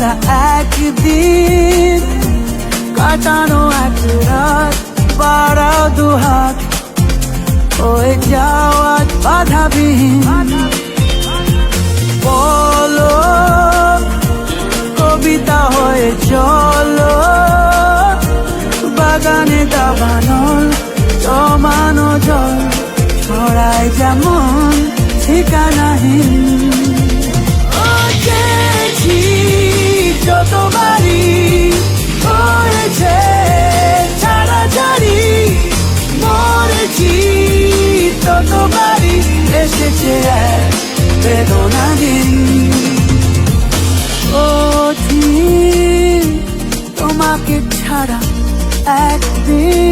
ছাড়া একদিন কাটানো এক রাত, বাড়াও দুহাত হয়ে যাওয়া বাধাবিহীন। বলো, কবিতা হয়ে চলো, বাগানে দাবানল, জমানো জল, ছড়ায় যেমন ঠিকানাহীন। বেদনা দিন ও ঠিক তোমাকে ছাড়া একদিন